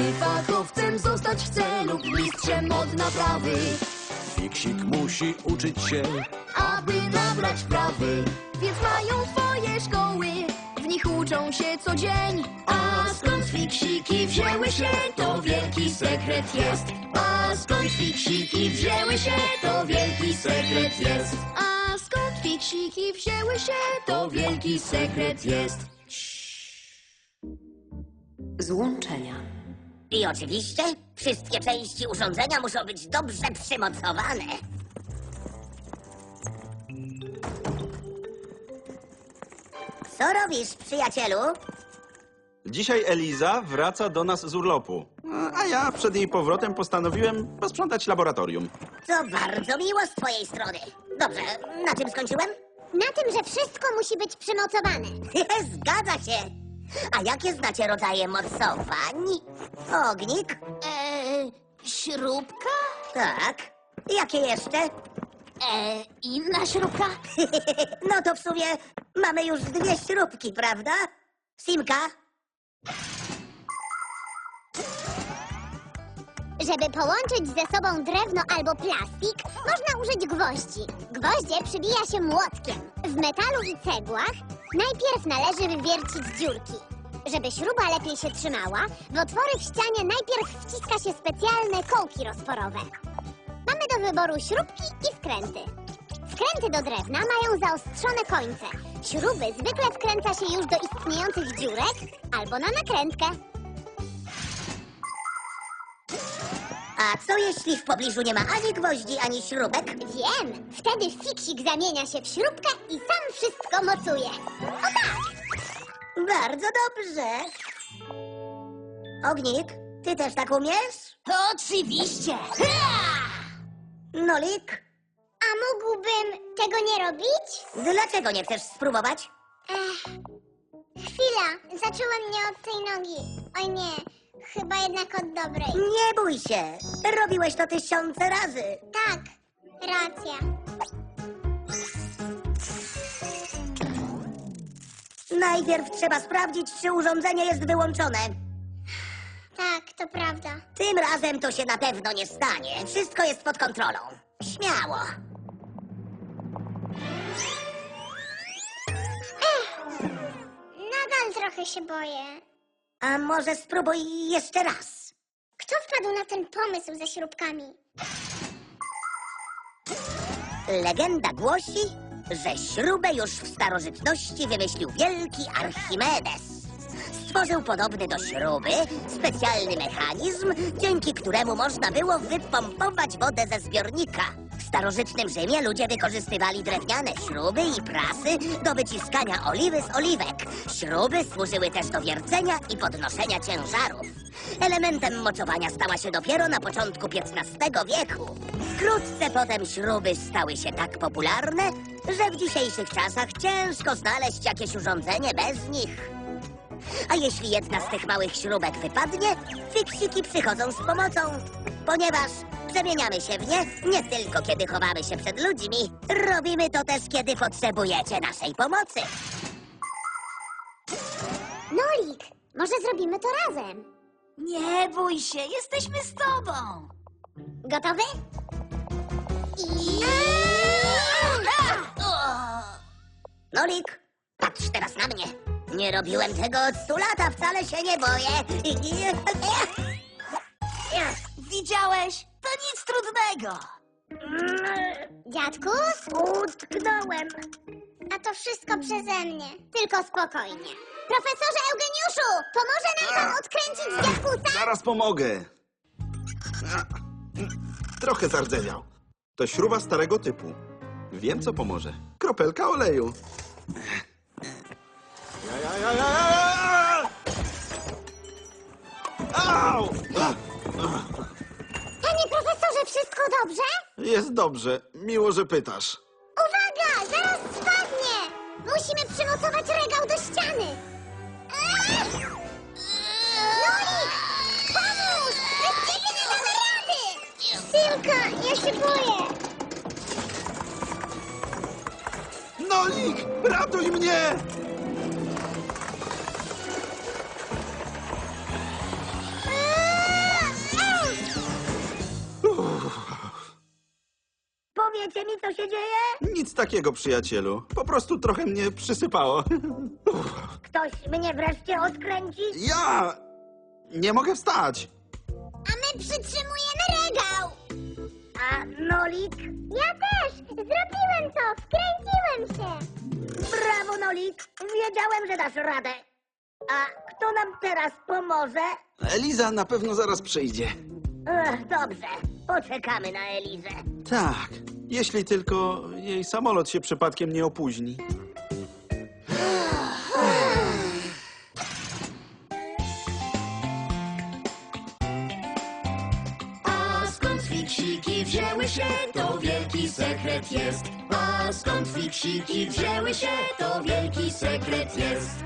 Gdy fachowcem zostać chce lub mistrzem od naprawy, Fiksik musi uczyć się. aby nabrać prawy. Więc mają swoje szkoły, w nich uczą się co dzień. A skąd fiksiki wzięły się, to wielki sekret jest. A skąd fiksiki wzięły się, to wielki sekret jest. A skąd fiksiki wzięły się, to wielki sekret jest. Złączenia. I oczywiście wszystkie części urządzenia muszą być dobrze przymocowane. Co robisz, przyjacielu? Dzisiaj Eliza wraca do nas z urlopu. A ja przed jej powrotem postanowiłem posprzątać laboratorium. To bardzo miło z twojej strony. Dobrze, na czym skończyłem? Na tym, że wszystko musi być przymocowane. Zgadza się. A jakie znacie rodzaje mocowań? Ognik? Eee, śrubka? Tak. Jakie jeszcze? Eee, inna śrubka? No to w sumie mamy już dwie śrubki, prawda? Simka? Żeby połączyć ze sobą drewno albo plastik, można użyć gwoździ. Gwoździe przybija się młotkiem. W metalu i cegłach najpierw należy wywiercić dziurki. Żeby śruba lepiej się trzymała, w otwory w ścianie najpierw wciska się specjalne kołki rozporowe. Mamy do wyboru śrubki i wkręty. Wkręty do drewna mają zaostrzone końce. Śruby zwykle wkręca się już do istniejących dziurek albo na nakrętkę. A co jeśli w pobliżu nie ma ani gwoździ, ani śrubek? Wiem! Wtedy fiksik zamienia się w śrubkę i sam wszystko mocuje. O tak! Bardzo dobrze. Ognik, ty też tak umiesz? Oczywiście! Nolik, A mógłbym tego nie robić? dlaczego nie chcesz spróbować? Ech, chwila, zacząłem nie od tej nogi. Oj nie, chyba jednak od dobrej. Nie bój się. Robiłeś to tysiące razy. Tak, racja. Najpierw trzeba sprawdzić, czy urządzenie jest wyłączone. Tak, to prawda. Tym razem to się na pewno nie stanie. Wszystko jest pod kontrolą. Śmiało. Nadal trochę się boję. A może spróbuj jeszcze raz? Kto wpadł na ten pomysł ze śrubkami? Legenda głosi, że śrubę już w starożytności wymyślił wielki Archimedes. Stworzył podobny do śruby specjalny mechanizm, dzięki któremu można było wypompować wodę ze zbiornika. Starożytnym Rzymie ludzie wykorzystywali drewniane śruby i prasy do wyciskania oliwy z oliwek. Śruby służyły też do wiercenia i podnoszenia ciężarów. Elementem moczowania stała się dopiero na początku XV wieku. Wkrótce potem śruby stały się tak popularne, że w dzisiejszych czasach ciężko znaleźć jakieś urządzenie bez nich. A jeśli jedna z tych małych śrubek wypadnie, fiksiki przychodzą z pomocą. Ponieważ przemieniamy się w nie nie tylko kiedy chowamy się przed ludźmi, robimy to też kiedy potrzebujecie naszej pomocy. Nolik, może zrobimy to razem. Nie bój się, jesteśmy z tobą! Gotowy? I... Nolik, patrz teraz na mnie. Nie robiłem tego od stu lat, a wcale się nie boję. Widziałeś? To nic trudnego! Dziadku? Utknąłem. A to wszystko przeze mnie. Tylko spokojnie. Profesorze Eugeniuszu, pomoże nam pan odkręcić dziadkusa? Zaraz pomogę. Trochę zardzewiał. To śruba starego typu. Wiem, co pomoże. Kropelka oleju. Panie profesorze, wszystko dobrze? Jest dobrze. Miło, że pytasz. Uwaga, zaraz spadnie! Musimy przymocować regał do ściany. Nolik, pomóż! Bez ciebie nie damy rady! Simka, ja się boję. Nolik, ratuj mnie! Się dzieje? Nic takiego, przyjacielu. Po prostu trochę mnie przysypało. Ktoś mnie wreszcie odkręci? Ja nie mogę wstać. A my przytrzymujemy regał! A Nolik? Ja też! Zrobiłem to! Wkręciłem się! Brawo, Nolik! Wiedziałem, że dasz radę. A kto nam teraz pomoże? Eliza na pewno zaraz przyjdzie. Ech, dobrze, poczekamy na Elizę. Tak, jeśli tylko jej samolot się przypadkiem nie opóźni. A skąd fiksiki wzięły się, to wielki sekret jest. A skąd fiksiki wzięły się, to wielki sekret jest.